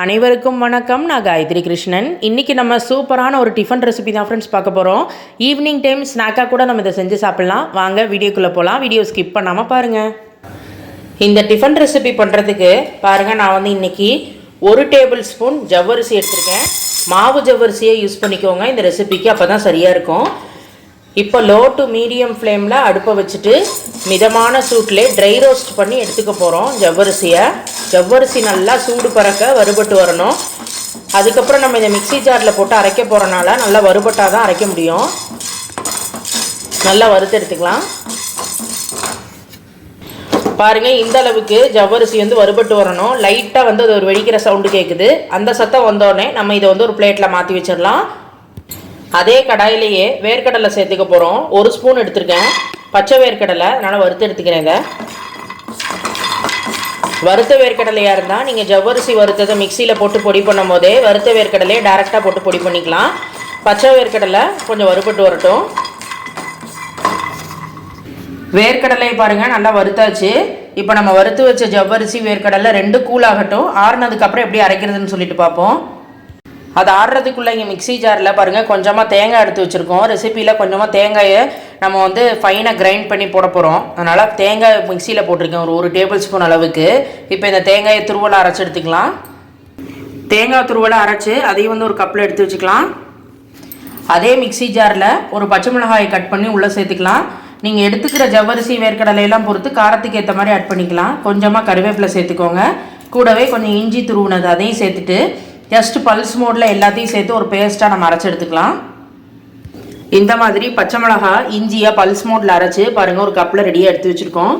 அனைவருக்கும் வணக்கம். நான் காயத்ரி கிருஷ்ணன். இன்றைக்கி நம்ம சூப்பரான ஒரு டிஃபன் ரெசிபி தான் ஃப்ரெண்ட்ஸ் பார்க்க போகிறோம் ஈவினிங் டைம் ஸ்நாக்காக கூட நம்ம இதை செஞ்சு சாப்பிட்லாம். வாங்க வீடியோக்குள்ளே போகலாம் வீடியோ ஸ்கிப் பண்ணாமல் பாருங்கள் இந்த டிஃபன் ரெசிபி பண்ணுறதுக்கு பாருங்கள் நான் வந்து இன்றைக்கி ஒரு டேபிள் ஸ்பூன் ஜவ்வரிசி எடுத்திருக்கேன். மாவு ஜவ்வரிசியை யூஸ் பண்ணிக்கோங்க. இந்த ரெசிபிக்கு அப்போ தான் சரியாக இருக்கும். இப்போ லோ டு மீடியம் ஃப்ளேமில் அடுப்பை வச்சுட்டு மிதமான சூட்டில் ட்ரை ரோஸ்ட் பண்ணி எடுத்துக்க போகிறோம் ஜவ்வரிசியை. ஜவ்வரிசி நல்லா சூடு பறக்க வறுபட்டு வரணும். அதுக்கப்புறம் நம்ம இந்த மிக்ஸி ஜாரில் போட்டு அரைக்க போகிறனால நல்லா வறுபட்டால் தான் அரைக்க முடியும். நல்லா வறுத்து எடுத்துக்கலாம். பாருங்கள் இந்த அளவுக்கு ஜவ்வரிசி வந்து வறுபட்டு வரணும். லைட்டாக வந்து அது ஒரு வெடிக்கிற சவுண்டு கேட்குது அந்த சத்தம் வந்தோடனே நம்ம இதை வந்து ஒரு பிளேட்டில் மாற்றி வச்சிடலாம். அதே கடாயிலேயே வேர்க்கடலை சேர்த்துக்க போகிறோம் ஒரு ஸ்பூன் எடுத்திருக்கேன். பச்சை வேர்க்கடலை அதனால் வறுத்து எடுத்துக்கிறேன் இதை வறுத்த வேர்க்கடலையாக இருந்தால் நீங்கள் ஜவ்வரிசி வறுத்ததை மிக்சியில் போட்டு பொடி பண்ணும் போதே வறுத்த வேர்க்கடலையை டேரெக்டாக போட்டு பொடி பண்ணிக்கலாம். பச்சை வேர்க்கடலை கொஞ்சம் வறுபட்டு வரட்டும். வேர்க்கடலை பாருங்கள் நல்லா வறுத்தாச்சு. இப்போ நம்ம வறுத்து வச்ச ஜவ்வரிசி வேர்க்கடலை ரெண்டு கூழாகட்டும். ஆறுனதுக்கப்புறம் எப்படி அரைக்கிறதுன்னு சொல்லிட்டு பார்ப்போம். அது ஆடுறதுக்குள்ளே இங்கே மிக்ஸி ஜாரில் பாருங்கள் கொஞ்சமாக தேங்காய் எடுத்து வச்சுருக்கோம். ரெசிப்பியில் கொஞ்சமாக தேங்காயை நம்ம வந்து ஃபைனாக கிரைண்ட் பண்ணி போட போகிறோம் அதனால் தேங்காய் மிக்சியில் போட்டிருக்கேன் ஒரு ஒரு டேபிள் ஸ்பூன் அளவுக்கு. இப்போ இந்த தேங்காயை துருவலை அரைச்சி எடுத்துக்கலாம். தேங்காய் துருவலை அரைச்சி அதையும் வந்து ஒரு கப்பில் எடுத்து வச்சுக்கலாம். அதே மிக்ஸி ஜாரில் ஒரு பச்சை மிளகாயை கட் பண்ணி உள்ளே சேர்த்துக்கலாம். நீங்கள் எடுத்துக்கிற ஜவ்வரிசி வேர்க்கடலையெல்லாம் பொறுத்து காரத்துக்கு ஏற்ற மாதிரி ஆட் பண்ணிக்கலாம். கொஞ்சமாக கருவேப்பிலை சேர்த்துக்கோங்க. கூடவே கொஞ்சம் இஞ்சி துருவினது அதையும் சேர்த்துட்டு ஜஸ்ட் பல்ஸ் மோடில் எல்லாத்தையும் சேர்த்து ஒரு பேஸ்ட்டாக நம்ம அரைச்சி எடுத்துக்கலாம். இந்த மாதிரி பச்சை மிளகா இஞ்சியை பல்ஸ் மோடில் அரைச்சி பாருங்கள் ஒரு கப்பில் ரெடியாக எடுத்து வச்சுருக்கோம்.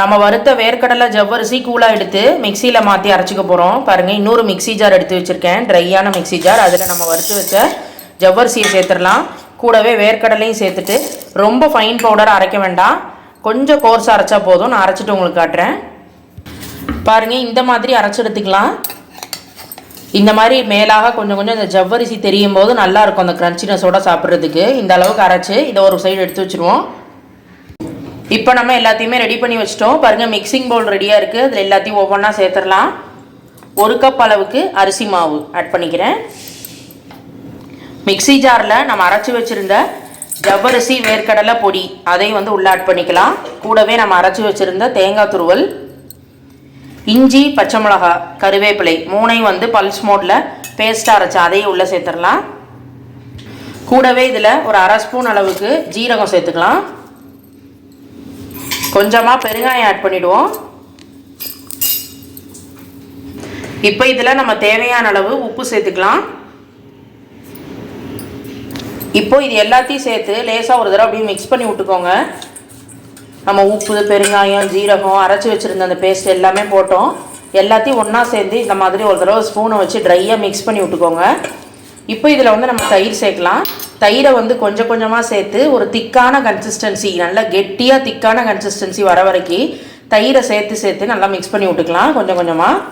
நம்ம வறுத்த வேர்க்கடலை ஜவ்வரிசி கூலாக எடுத்து மிக்சியில் மாற்றி அரைச்சிக்க போகிறோம் பாருங்கள் இன்னொரு மிக்ஸி ஜார் எடுத்து வச்சுருக்கேன். ட்ரையான மிக்ஸி ஜார் அதில் நம்ம வறுத்து வச்ச ஜவ்வரிசியை சேர்த்துடலாம். கூடவே வேர்க்கடலையும் சேர்த்துட்டு ரொம்ப ஃபைன் பவுடர் அரைக்க வேண்டாம். கொஞ்சம் கோர்ஸ் அரைச்சா போதும். நான் அரைச்சிட்டு உங்களுக்கு காட்டுறேன். பாருங்கள் இந்த மாதிரி அரைச்சி எடுத்துக்கலாம். இந்த மாதிரி மேலாக கொஞ்சம் கொஞ்சம் இந்த ஜவ்வரிசி தெரியும் போது நல்லாயிருக்கும் அந்த க்ரன்ச்சினஸோட சாப்பிட்றதுக்கு. இந்த அளவுக்கு அரைச்சி இதை ஒரு சைடு எடுத்து வச்சுருவோம். இப்போ நம்ம எல்லாத்தையுமே ரெடி பண்ணி வச்சிட்டோம். பாருங்கள் மிக்சிங் பவுல் ரெடியாக இருக்குது அதில் எல்லாத்தையும் ஒவ்வொன்றா சேர்த்துடலாம். ஒரு கப் அளவுக்கு அரிசி மாவு ஆட் பண்ணிக்கிறேன். மிக்ஸி ஜாரில் நம்ம அரைச்சி வச்சுருந்த ஜவ்வரிசி வேர்க்கடலை பொடி அதையும் வந்து உள்ளே ஆட் பண்ணிக்கலாம். கூடவே நம்ம அரைச்சி வச்சுருந்த தேங்காய் துருவல் இஞ்சி பச்சை மிளகா கருவேப்பிலை மூணையும் வந்து பல்ஸ் மோடில் பேஸ்ட்டாக அரைச்சி அதையும் உள்ளே சேர்த்துடலாம். கூடவே இதில் ஒரு அரை ஸ்பூன் அளவுக்கு ஜீரகம் சேர்த்துக்கலாம். கொஞ்சமாக பெருங்காயம் ஆட் பண்ணிவிடுவோம் இப்போ இதில் நம்ம தேவையான அளவு உப்பு சேர்த்துக்கலாம். இப்போ இது எல்லாத்தையும் சேர்த்து லேசாக ஒரு தடவை அப்படியே மிக்ஸ் பண்ணி விட்டுக்கோங்க. நம்ம உப்பு பெருங்காயம் ஜீரகம் அரைச்சி வச்சுருந்த அந்த பேஸ்ட் எல்லாமே போட்டோம். எல்லாத்தையும் ஒன்றா சேர்ந்து இந்த மாதிரி ஒரு தடவை ஸ்பூனை வச்சு ட்ரையாக மிக்ஸ் பண்ணி விட்டுக்கோங்க. இப்போ இதில் வந்து நம்ம தயிர் சேர்க்கலாம். தயிரை வந்து கொஞ்சம் கொஞ்சமாக சேர்த்து ஒரு திக்கான கன்சிஸ்டன்சி நல்லா கெட்டியாக திக்கான கன்சிஸ்டன்சி வர வரைக்கும் தயிரை சேர்த்து சேர்த்து நல்லா மிக்ஸ் பண்ணி விட்டுக்கலாம் கொஞ்சம் கொஞ்சமாக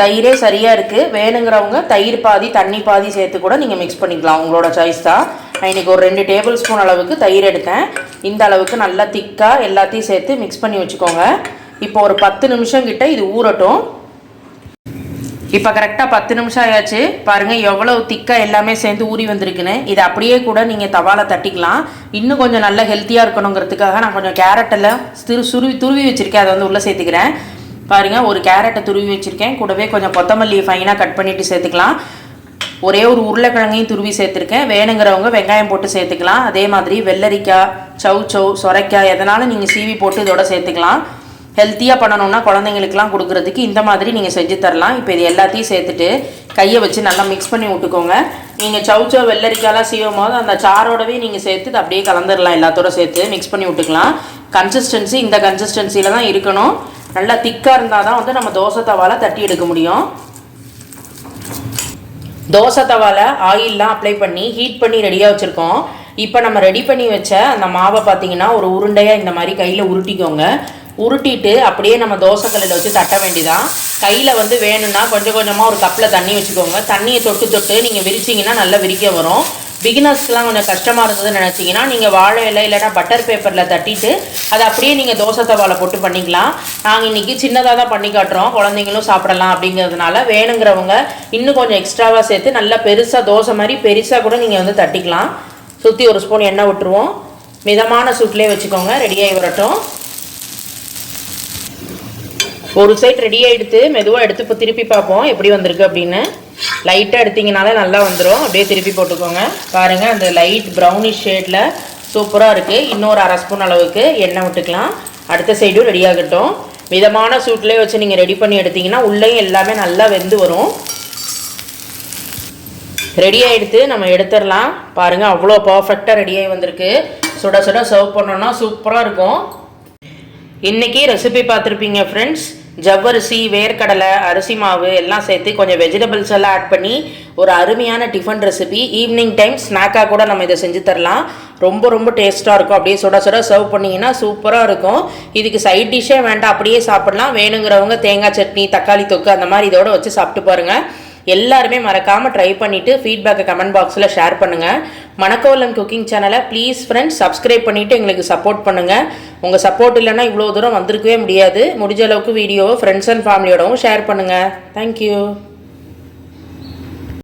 தயிரே சரியாக இருக்குது வேணுங்கிறவங்க தயிர் பாதி தண்ணி பாதி சேர்த்து கூட நீங்கள் மிக்ஸ் பண்ணிக்கலாம். உங்களோட சாய்ஸ் தான். நான் இன்றைக்கி ஒரு ரெண்டு டேபிள் ஸ்பூன் அளவுக்கு தயிர் எடுத்தேன். இந்த அளவுக்கு நல்லா திக்காக எல்லாத்தையும் சேர்த்து மிக்ஸ் பண்ணி வச்சுக்கோங்க. இப்போ ஒரு பத்து நிமிஷம் கிட்ட இது ஊறட்டும். இப்போ கரெக்டாக பத்து நிமிஷம் ஆயாச்சு. பாருங்கள் எவ்வளோ திக்காக எல்லாமே சேர்ந்து ஊறி வந்திருக்குன்னு. இதை அப்படியே கூட நீங்கள் தவாவில் தட்டிக்கலாம். இன்னும் கொஞ்சம் நல்ல ஹெல்த்தியாக இருக்கணுங்கிறதுக்காக நான் கொஞ்சம் கேரட்டெல்லாம் திரு சுருவி துருவி வச்சுருக்கேன். அதை வந்து உள்ளே சேர்த்துக்கிறேன். பாருங்கள் ஒரு கேரட்டை துருவி வச்சுருக்கேன். கூடவே கொஞ்சம் கொத்தமல்லியை ஃபைனாக கட் பண்ணிவிட்டு சேர்த்துக்கலாம். ஒரே ஒரு உருளைக்கிழங்கையும் துருவி சேர்த்துருக்கேன். வேணுங்கிறவங்க வெங்காயம் போட்டு சேர்த்துக்கலாம். அதே மாதிரி வெள்ளரிக்காய் சவு சவு சொரைக்காய் எதனாலும் நீங்கள் சீவி போட்டு இதோட சேர்த்துக்கலாம். ஹெல்த்தியாக பண்ணணும்னா குழந்தைங்களுக்குலாம் கொடுக்குறதுக்கு இந்த மாதிரி நீங்கள் செஞ்சு தரலாம். இப்போ இது எல்லாத்தையும் சேர்த்துட்டு கையை வச்சு நல்லா மிக்ஸ் பண்ணி விட்டுக்கோங்க. நீங்கள் சவுச்சோ வெள்ளரிக்காலாம் சீவும் போது அந்த சாரோடவே நீங்கள் சேர்த்து அப்படியே கலந்துடலாம் எல்லாத்தோட சேர்த்து மிக்ஸ் பண்ணி விட்டுக்கலாம். கன்சிஸ்டன்சி இந்த கன்சிஸ்டன்சியில் தான் இருக்கணும். நல்லா திக்காக இருந்தால் தான் வந்து நம்ம தோசை தவாவில் தட்டி எடுக்க முடியும். தோசை தவாவில் ஆயிலெலாம் அப்ளை பண்ணி ஹீட் பண்ணி ரெடியாக வச்சுருக்கோம். இப்போ நம்ம ரெடி பண்ணி வச்ச அந்த மாவை பார்த்தீங்கன்னா ஒரு உருண்டையாக இந்த மாதிரி கையில் உருட்டிக்கோங்க. உருட்டிட்டு அப்படியே நம்ம தோசைக்கல்லில் வச்சு தட்ட வேண்டிதான் கையில் வந்து வேணும்னா கொஞ்சம் கொஞ்சமாக ஒரு கப்பில் தண்ணி வச்சுக்கோங்க. தண்ணியை தொட்டு தொட்டு நீங்கள் விரிச்சிங்கன்னா நல்லா விரிக்க வரும். பிகினர்ஸ்லாம் கொஞ்சம் கஷ்டமாக இருந்ததுன்னு நினச்சிங்கன்னா நீங்கள் வாழை இலை இல்லைன்னா பட்டர் பேப்பரில் தட்டிட்டு அதை அப்படியே நீங்கள் தோசை தவாவில் போட்டு பண்ணிக்கலாம். நாங்கள் இன்றைக்கி சின்னதாக தான் பண்ணி காட்டுறோம். குழந்தைங்களும் சாப்பிடலாம் அப்படிங்கிறதுனால வேணுங்கிறவங்க இன்னும் கொஞ்சம் எக்ஸ்ட்ராவாக சேர்த்து நல்லா பெருசாக தோசை மாதிரி பெருசாக கூட நீங்கள் வந்து தட்டிக்கலாம். சுற்றி ஒரு ஸ்பூன் எண்ணெய் விட்டுருவோம். மிதமான சூட்லேயே வச்சுக்கோங்க. ரெடியாகி வரட்டும். ஒரு சைட் ரெடி ஆகிடுத்து மெதுவாக எடுத்து இப்போ திருப்பி பார்ப்போம். எப்படி வந்திருக்கு அப்படின்னு. லைட்டாக எடுத்தீங்கனாலே நல்லா வந்துடும் அப்படியே திருப்பி போட்டுக்கோங்க. பாருங்கள் அந்த லைட் ப்ரௌனிஷ் ஷேடில் சூப்பராக இருக்குது இன்னொரு அரை ஸ்பூன் அளவுக்கு எண்ணெய் விட்டுக்கலாம். அடுத்த சைடும் ரெடி ஆகட்டும். மிதமான சூட்லேயே வச்சு நீங்கள் ரெடி பண்ணி எடுத்தீங்கன்னா உள்ளேயும் எல்லாமே நல்லா வெந்து வரும். ரெடி ஆகிடுத்து நம்ம எடுத்துடலாம். பாருங்கள் அவ்வளோ பர்ஃபெக்டாக ரெடியாகி வந்திருக்கு. சுட சுட சர்வ் பண்ணோன்னா சூப்பராக இருக்கும். இன்றைக்கி ரெசிபி பார்த்துருப்பீங்க ஃப்ரெண்ட்ஸ் ஜவ்வரிசி வேர்க்கடலை அரிசி மாவு எல்லாம் சேர்த்து கொஞ்சம் வெஜிடபிள்ஸ் எல்லாம் ஆட் பண்ணி ஒரு அருமையான டிஃபன் ரெசிபி ஈவினிங் டைம் ஸ்நாக்காக கூட நம்ம இதை செஞ்சு தரலாம். ரொம்ப ரொம்ப டேஸ்ட்டாக இருக்கும். அப்படியே சுட சுட சர்வ் பண்ணிங்கன்னா சூப்பராக இருக்கும். இதுக்கு சைட் டிஷ்ஷே வேண்டாம். அப்படியே சாப்பிடலாம். வேணுங்கிறவங்க தேங்காய் சட்னி தக்காளி தொக்கு அந்த மாதிரி இதோட வச்சு சாப்பிட்டு பாருங்கள் எல்லாருமே மறக்காமல் ட்ரை பண்ணிவிட்டு ஃபீட்பேக்கை கமெண்ட் பாக்ஸில் ஷேர் பண்ணுங்கள் மணக்கோலன் குக்கிங் சேனலை ப்ளீஸ் ஃப்ரெண்ட்ஸ் சப்ஸ்கிரைப் பண்ணிவிட்டு எங்களுக்கு சப்போர்ட் பண்ணுங்கள் உங்கள் சப்போர்ட் இல்லைன்னா இவ்வளோ தூரம் வந்திருக்கவே முடியாது. முடிஞ்ச அளவுக்கு வீடியோவை ஃப்ரெண்ட்ஸ் அண்ட் ஃபேமிலியோடவும் ஷேர் பண்ணுங்கள் தேங்க்யூ